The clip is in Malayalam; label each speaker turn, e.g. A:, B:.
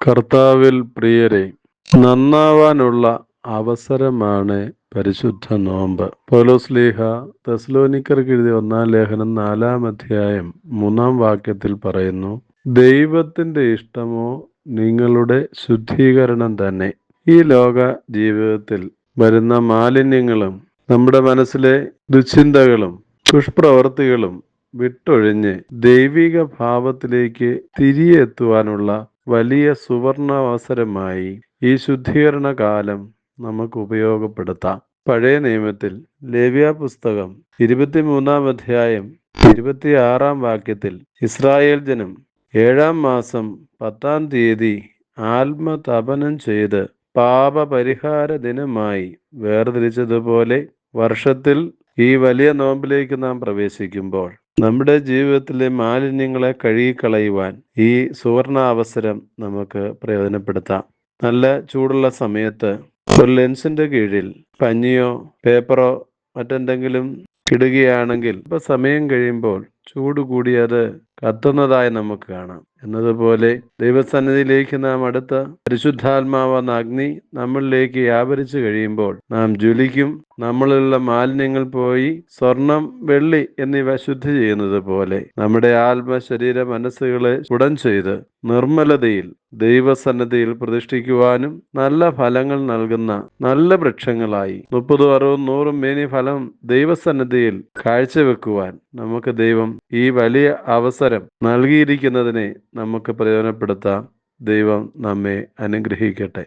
A: കർത്താവിൽ പ്രിയരെ നന്നാവാനുള്ള അവസരമാണ് പരിശുദ്ധ നോമ്പ്. പോലോസ്ലീഹ തെസ്ലോനിക്കർക്ക് എഴുതിയ ഒന്നാം ലേഖനം നാലാം അധ്യായം മൂന്നാം വാക്യത്തിൽ പറയുന്നു ദൈവത്തിന്റെ ഇഷ്ടമോ നിങ്ങളുടെ ശുദ്ധീകരണം തന്നെ? ഈ ലോക ജീവിതത്തിൽ വരുന്ന മാലിന്യങ്ങളും നമ്മുടെ മനസ്സിലെ ദുശ്ചിന്തകളും ദുഷ്പ്രവർത്തികളും വിട്ടൊഴിഞ്ഞ് ദൈവിക ഭാവത്തിലേക്ക് തിരികെ എത്തുവാനുള്ള വലിയ സുവർണാവസരമായി ഈ ശുദ്ധീകരണ കാലം നമുക്ക് ഉപയോഗപ്പെടുത്താം. പഴയ നിയമത്തിൽ ലേവ്യ പുസ്തകം ഇരുപത്തിമൂന്നാം അധ്യായം ഇരുപത്തിയാറാം വാക്യത്തിൽ ഇസ്രായേൽ ജനം ഏഴാം മാസം പത്താം തീയതി ആത്മതപനം ചെയ്ത് പാപപരിഹാര ദിനമായി വേർതിരിച്ചതുപോലെ വർഷത്തിൽ ഈ വലിയ നോമ്പിലേക്ക് നാം പ്രവേശിക്കുമ്പോൾ നമ്മുടെ ജീവിതത്തിലെ മാലിന്യങ്ങളെ കഴുകിക്കളയുവാൻ ഈ സുവർണ അവസരം നമുക്ക് പ്രയോജനപ്പെടുത്താം. നല്ല ചൂടുള്ള സമയത്ത് ഒരു ലെൻസിന്റെ കീഴിൽ പഞ്ഞിയോ പേപ്പറോ മറ്റെന്തെങ്കിലും ഇടുകയാണെങ്കിൽ ഇപ്പൊ സമയം കഴിയുമ്പോൾ ചൂട് കൂടി അത് കത്തുന്നതായി നമുക്ക് കാണാം. എന്നതുപോലെ ദൈവസന്നിധിയിലേക്ക് നാം അടുത്ത പരിശുദ്ധാത്മാവെന്ന അഗ്നി നമ്മളിലേക്ക് വ്യാപരിച്ചു കഴിയുമ്പോൾ നാം ജ്വലിക്കും. നമ്മളിലുള്ള മാലിന്യങ്ങൾ പോയി സ്വർണം വെള്ളി എന്നിവ ശുദ്ധി ചെയ്യുന്നത് പോലെ നമ്മുടെ ആത്മ ശരീര മനസ്സുകളെ ഉടൻ ചെയ്ത് നിർമ്മലതയിൽ ദൈവസന്നദ്ധിയിൽ പ്രതിഷ്ഠിക്കുവാനും നല്ല ഫലങ്ങൾ നൽകുന്ന നല്ല വൃക്ഷങ്ങളായി മുപ്പതും അറുപതും നൂറും മേനി ഫലം ദൈവസന്നദ്ധിയിൽ കാഴ്ചവെക്കുവാൻ നമുക്ക് ദൈവം ഈ വലിയ അവസരം നൽകിയിരിക്കുന്നതിനെ നമുക്ക് പ്രയോജനപ്പെടുത്താം ദൈവം നമ്മെ അനുഗ്രഹിക്കട്ടെ.